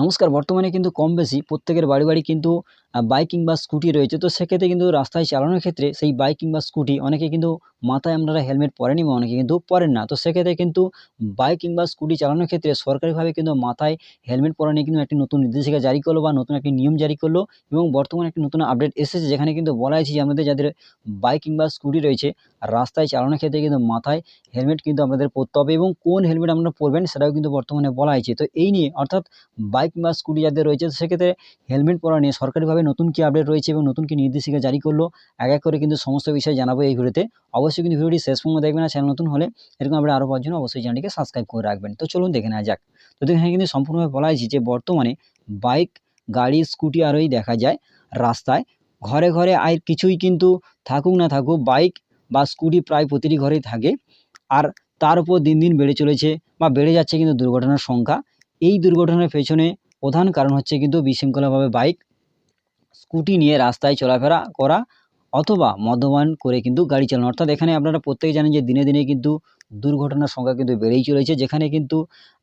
নমস্কার বর্তমানে কিন্তু কম বেশি প্রত্যেকের বাড়ি বাড়ি কিন্তু বাইক কিংবা স্কুটি রয়েছে। তো সেক্ষেত্রে কিন্তু রাস্তায় চালানোর ক্ষেত্রে সেই বাইক কিংবা স্কুটি অনেকে কিন্তু মাথায় আপনারা হেলমেট পরেনি বা অনেকে কিন্তু পরেন না। তো সেক্ষেত্রে কিন্তু বাইক কিংবা স্কুটি চালানোর ক্ষেত্রে সরকারিভাবে কিন্তু মাথায় হেলমেট পরা নিয়ে কিন্তু একটি নতুন নির্দেশিকা জারি করল বা নতুন একটি নিয়ম জারি করল এবং বর্তমানে একটি নতুন আপডেট এসেছে যেখানে কিন্তু বলা হয়েছে যে আমাদের যাদের বাইক কিংবা স্কুটি রয়েছে, রাস্তায় চালানোর ক্ষেত্রে কিন্তু মাথায় হেলমেট কিন্তু আপনাদের পরতে হবে এবং কোন হেলমেট আপনারা পরবেন সেটাও কিন্তু বর্তমানে বলা হয়েছে। তো এই নিয়ে অর্থাৎ বাইক কিংবা স্কুটি যাদের রয়েছে, সেক্ষেত্রে হেলমেট পরা নিয়ে সরকারিভাবে নতুন কী আপডেট রয়েছে এবং নতুন কী নির্দেশিকা জারি করল, এক এক করে কিন্তু সমস্ত বিষয় জানাব এই ভিডিওতে। অবশ্যই কিন্তু ভিডিওটি শেষ পর্যন্ত দেখবেন আর চ্যানেল নতুন হলে এরকম আপডেট আরও পাওয়ার জন্য অবশ্যই চ্যানেলটিকে সাবস্ক্রাইব করে রাখবেন। তো চলুন দেখে নেওয়া যাক। তো এখানে কিন্তু সম্পূর্ণভাবে বলা হয়েছে যে বর্তমানে বাইক, গাড়ি, স্কুটি আরোই দেখা যায় রাস্তায়। ঘরে ঘরে আর কিছুই কিন্তু থাকুক না থাকুক, বাইক বা স্কুটি প্রায় প্রতিটি ঘরেই থাকে। আর তার উপর দিন দিন বেড়ে চলেছে বা বেড়ে যাচ্ছে কিন্তু দুর্ঘটনার সংখ্যা। এই দুর্ঘটনার পেছনে প্রধান কারণ হচ্ছে কিন্তু বিশৃঙ্খলাভাবে বাইক। স্কুটি নিয়ে রাস্তায় চলাফেরা করা অথবা মদ্যপান করে কিন্তু গাড়ি চালানো। অর্থাৎ এখানে আপনারা প্রত্যেকে জানেন যে দিনে দিনে কিন্তু দুর্ঘটনার সংখ্যা কিন্তু বেড়েই চলেছে। যেখানে কিন্তু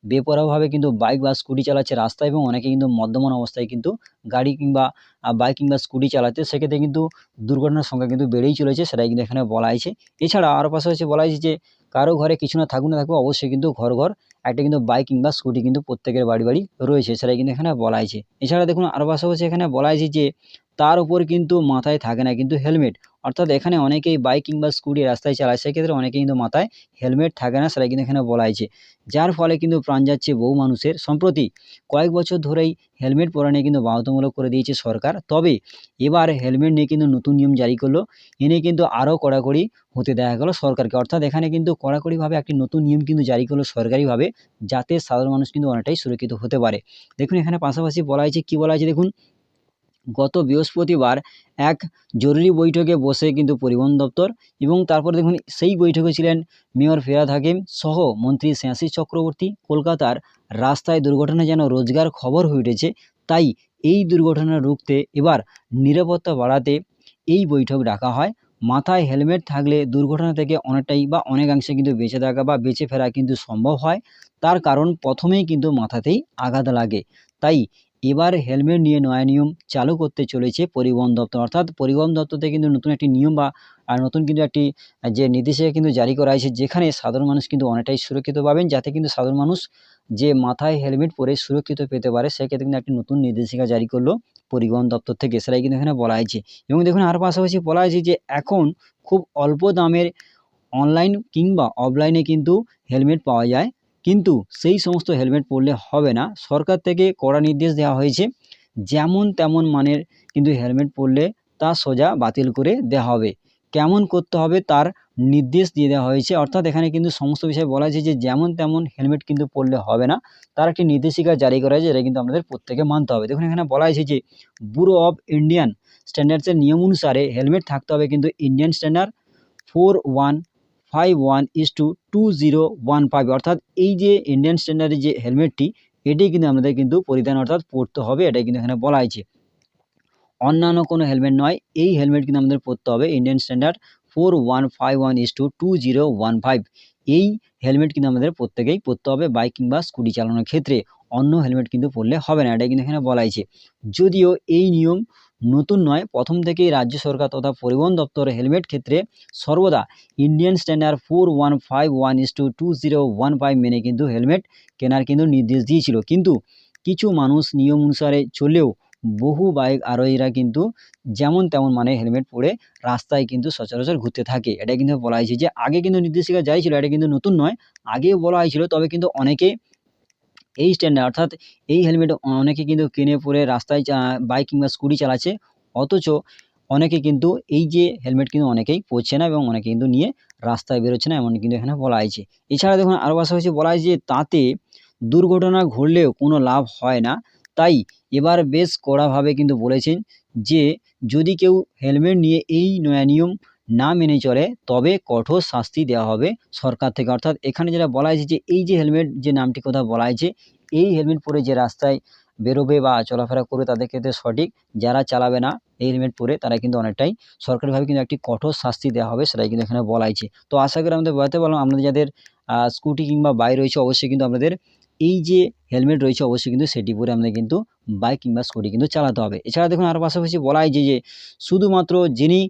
বেপরোয়াভাবে কিন্তু বাইক বা স্কুটি চালাচ্ছে রাস্তায় এবং অনেকে কিন্তু মদ্যপান অবস্থায় কিন্তু গাড়ি কিংবা বাইক কিংবা স্কুটি চালাচ্ছে সেক্ষেত্রে কিন্তু দুর্ঘটনার সংখ্যা কিন্তু বেড়েই চলেছে, সেটাই কিন্তু এখানে বলা হয়েছে। এছাড়া আরও পাশাপাশি বলা হয়েছে যে, কারও ঘরে কিছু না থাকুক না থাকুক, অবশ্যই কিন্তু ঘর ঘর একটা কিন্তু বাইক কিংবা স্কুটি কিন্তু প্রত্যেকের বাড়ি বাড়ি রয়েছে, সেটাই কিন্তু এখানে বলা হয়েছে। এছাড়া দেখুন আরও পাশাপাশি এখানে বলা হয়েছে যে, তার উপর কিন্তু মাথায় থাকে না কিন্তু হেলমেট অর্থাৎ এখানে অনেকেই বাইক কিংবা স্কুটি রাস্তায় চালায়, সেক্ষেত্রে অনেকে কিন্তু মাথায় হেলমেট থাকে না সেটা কিন্তু এখানে বলা হয়েছে। যার ফলে কিন্তু প্রাণ যাচ্ছে বহু মানুষের সম্প্রতি। কয়েক বছর ধরেই হেলমেট পরা নিয়ে কিন্তু বাধ্যতামূলক করে দিয়েছে সরকার। তবে এবার হেলমেট নিয়ে কিন্তু নতুন নিয়ম জারি করল, এ নিয়ে কিন্তু আরও কড়াকড়ি হতে দেখা গেল সরকারকে। অর্থাৎ এখানে কিন্তু কড়াকড়িভাবে একটি নতুন নিয়ম কিন্তু জারি করল সরকারিভাবে। যাতে সাধারণ মানুষ কিন্তু অনেকটাই সুরক্ষিত হতে পারে। দেখুন, এখানে পাশাপাশি বলা হয়েছে, কী বলা হয়েছে দেখুন? গত বৃহস্পতিবার এক জরুরি বৈঠকে বসে কিন্তু পরিবহন দপ্তর এবং তারপরে দেখুন, সেই বৈঠকে ছিলেন মেয়র ফেরাদ হাকিম সহ মন্ত্রী স্নেহাশিস চক্রবর্তী। কলকাতার রাস্তায় দুর্ঘটনা যেন রোজগার খবর হয়ে উঠেছে, তাই এই দুর্ঘটনা রুখতে এবার নিরাপত্তা বাড়াতে এই বৈঠক ডাকা হয়। মাথায় হেলমেট থাকলে দুর্ঘটনা থেকে অনেকটাই বা অনেকাংশে কিন্তু বেঁচে থাকা বা বেঁচে ফেরা কিন্তু সম্ভব হয়। তার কারণ প্রথমেই কিন্তু মাথাতেই আঘাত লাগে। তাই এবার হেলমেট নিয়ে নয়া নিয়ম চালু করতে চলেছে পরিবহন দপ্তর। অর্থাৎ পরিবহন দপ্তর থেকে কিন্তু নতুন একটি নিয়ম বা আর নতুন কিন্তু একটি যে নির্দেশিকা কিন্তু জারি করা হয়েছে, যেখানে সাধারণ মানুষ কিন্তু অনেকটাই সুরক্ষিত পাবেন, যাতে কিন্তু সাধারণ মানুষ যে মাথায় হেলমেট পরে সুরক্ষিত পেতে পারে, সেক্ষেত্রে কিন্তু একটি নতুন নির্দেশিকা জারি করল পরিবহন দপ্তর থেকে, সেটাই কিন্তু এখানে বলা হয়েছে। এবং দেখুন আর পাশাপাশি বলা হয়েছে যে এখন খুব অল্প দামের অনলাইন কিংবা অফলাইনে কিন্তু হেলমেট পাওয়া যায়। কিন্তু সেই সমস্ত হেলমেট পরলে হবে না। সরকার থেকে কড়া নির্দেশ দেওয়া হয়েছে, যেমন তেমন মানের কিন্তু হেলমেট পরলে তা সোজা বাতিল করে দেওয়া হবে। কেমন করতে হবে তার নির্দেশ দিয়ে দেওয়া হয়েছে। অর্থাৎ এখানে কিন্তু সমস্ত বিষয়ে বলা হয়েছে যে, যেমন তেমন হেলমেট কিন্তু পরলে হবে না। তার একটি নির্দেশিকা জারি করা হয়েছে এটা কিন্তু আমাদের প্রত্যেকে মানতে হবে। দেখুন, এখানে বলা হয়েছে যে ব্যুরো অফ ইন্ডিয়ান স্ট্যান্ডার্ডসের নিয়ম অনুসারে হেলমেট থাকতে হবে কিন্তু Indian standard four one five one is two two zero one five অর্থাৎ এই যে ইন্ডিয়ান স্ট্যান্ডার্ডের যে হেলমেটটি এটি কিন্তু আমাদের কিন্তু পরিধান অর্থাৎ পরতে হবে, এটাই কিন্তু এখানে বলা হয়েছে। অন্যান্য কোনো হেলমেট নয়, এই হেলমেট কিন্তু আমাদের পরতে হবে Indian standard four one five one is two two zero one five এই হেলমেট কিন্তু আমাদের প্রত্যেকেই পরতে হবে বাইক কিংবা স্কুটি চালানোর ক্ষেত্রে, অন্য হেলমেট কিন্তু পরলে হবে না, এটাই কিন্তু এখানে বলা হয়েছে। যদিও এই নিয়ম নতুন নয়, প্রথম থেকেই রাজ্য সরকার তথা পরিবহন দপ্তর হেলমেট ক্ষেত্রে সর্বদা Indian standard four one five one is two two zero one five মেনে কিন্তু হেলমেট কেনার কিন্তু নির্দেশ দিয়েছিল। কিন্তু কিছু মানুষ নিয়ম অনুসারে চলেও বহু বাইক আরোহীরা কিন্তু যেমন তেমন মানে হেলমেট পরে রাস্তায় কিন্তু সচরাচর ঘুরতে থাকে। এটা কিন্তু বলা হয়েছে যে, আগে কিন্তু নির্দেশিকা যাই ছিল, এটা কিন্তু নতুন নয়, আগেও বলা হয়েছিল, তবে কিন্তু অনেকে এই স্ট্যান্ডার্ড অর্থাৎ এই হেলমেট অনেকে কিন্তু কিনে পরে রাস্তায় বাইক কিংবা স্কুটি চালাচ্ছে। অথচ অনেকে কিন্তু এই যে হেলমেট কিন্তু অনেকেই পরছে না এবং অনেকে কিন্তু নিয়ে রাস্তায় বেরোচ্ছে না এমন কিন্তু এখানে বলা হয়েছে। এছাড়া দেখুন, আরও পাশাপাশি বলা হয়েছে তাতে দুর্ঘটনা ঘটলেও কোনো লাভ হয় না। তাই এবার বেশ কড়াভাবে কিন্তু বলেছেন যে, যদি কেউ হেলমেট নিয়ে এই নয়া নিয়ম না মেনে চলে, তবে কঠোর শাস্তি দেওয়া হবে সরকার থেকে। অর্থাৎ এখানে যেটা বলা হয়েছে যে, এই যে হেলমেট যে নামটি কথা বলা হয়েছে, এই হেলমেট পরে যে রাস্তায় বেরোবে বা চলাফেরা করবে তাদের ক্ষেত্রে সঠিক। যারা চালাবে না এই হেলমেট পরে, তারা কিন্তু অনেকটাই সরকারিভাবে কিন্তু একটি কঠোর শাস্তি দেওয়া হবে, সেটাই কিন্তু এখানে বলা হয়েছে। তো আশা করি আমাদের বোঝাতে পারলাম আপনাদের যাদের স্কুটি কিংবা বাইক রয়েছে, অবশ্যই কিন্তু আপনাদের এই যে হেলমেট রয়েছে, অবশ্যই কিন্তু সেটি পরে আমাদের কিন্তু বাইক কিংবা স্কুটি কিন্তু চালাতে হবে। এছাড়া দেখুন আরও পাশাপাশি বলা হয় যে, শুধুমাত্র যিনি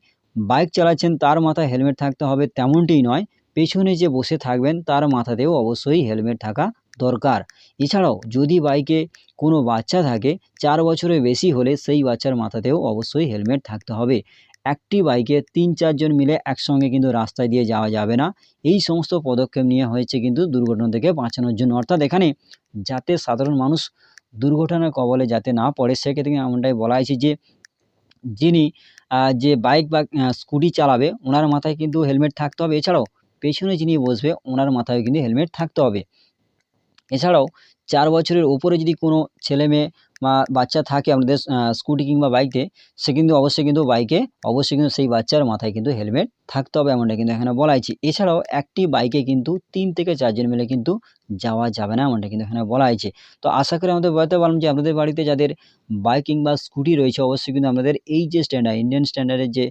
বাইক চালাচ্ছেন, তার মাথায় হেলমেট থাকতে হবে, তেমনটিই নয়। পেছনে যে বসে থাকবেন, তার মাথাতেও অবশ্যই হেলমেট থাকা দরকার। এছাড়াও, যদি বাইকে কোনো বাচ্চা থাকে, চার বছরের বেশি হলে সেই বাচ্চার মাথাতেও অবশ্যই হেলমেট থাকতে হবে। একটি বাইকে তিন চারজন মিলে একসঙ্গে কিন্তু রাস্তায় দিয়ে যাওয়া যাবে না। এই সমস্ত পদক্ষেপ নিয়ে হয়েছে কিন্তু দুর্ঘটনা থেকে বাঁচানোর জন্য। অর্থাৎ এখানে যাতে সাধারণ মানুষ দুর্ঘটনার কবলে যাতে না পড়ে, সেক্ষেত্রে এমনটাই বলা হয়েছে যে, যিনি যে বাইক বা স্কুটি চালাবে, ওনার মাথায় কিন্তু হেলমেট থাকতে হবে। এছাড়াও পেছনে যিনি বসবে, ওনার মাথায় কিন্তু হেলমেট থাকতে হবে। এছাড়াও চার বছরের ওপরে যদি কোনো ছেলে মেয়ে বা বাচ্চা থাকে আমাদের স্কুটি কিংবা বাইকে সে কিন্তু অবশ্যই কিন্তু বাইকে অবশ্যই কিন্তু সেই বাচ্চার মাথায় কিন্তু হেলমেট থাকতে হবে এমনটা কিন্তু এখানে বলা হয়েছে। এছাড়াও একটি বাইকে কিন্তু তিন থেকে চারজন মিলে কিন্তু যাওয়া যাবে না এমনটা কিন্তু এখানে বলা হয়েছে। তো আশা করি আমাদের বলতে পারলাম যে আপনাদের বাড়িতে যাদের বাইক কিংবা স্কুটি রয়েছে, অবশ্যই কিন্তু আমাদের এই যে স্ট্যান্ডার্ড ইন্ডিয়ান স্ট্যান্ডার্ডের যে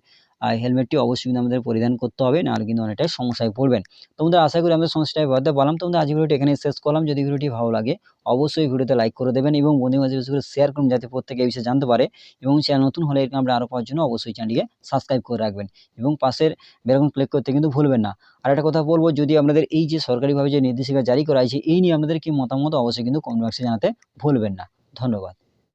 হেলমেটটি অবশ্যই কিন্তু আমাদের পরিধান করতে হবে, নাহলে কিন্তু অনেকটাই সমস্যায় পড়বেন। তোমাদের আশা করি আমাদের সমস্যাটাই বলতে পারলাম তোমাদের আজকের ভিডিওটি এখানে শেষ করলাম। যদি ভিডিওটি ভালো লাগে, অবশ্যই ভিডিওতে লাইক করে দেবেন এবং বন্ধু মাঝে বেশি করে শেয়ার করুন যাতে প্রত্যেকে এই বিষয়ে জানতে পারে এবং চ্যানেল নতুন হলে এরকম আমরা আরও পাওয়ার জন্য অবশ্যই চ্যানেলটিকে সাবস্ক্রাইব করে রাখবেন। এবং পাশের বেরকম ক্লিক করতে কিন্তু ভুলবেন না। আর একটা কথা বলব, যদি আপনাদের এই যে সরকারিভাবে যে নির্দেশিকা জারি করা হয়েছে, এই নিয়ে আপনাদের কি মতামত, অবশ্যই কিন্তু কমেন্ট বক্সে জানাতে ভুলবেন না। ধন্যবাদ।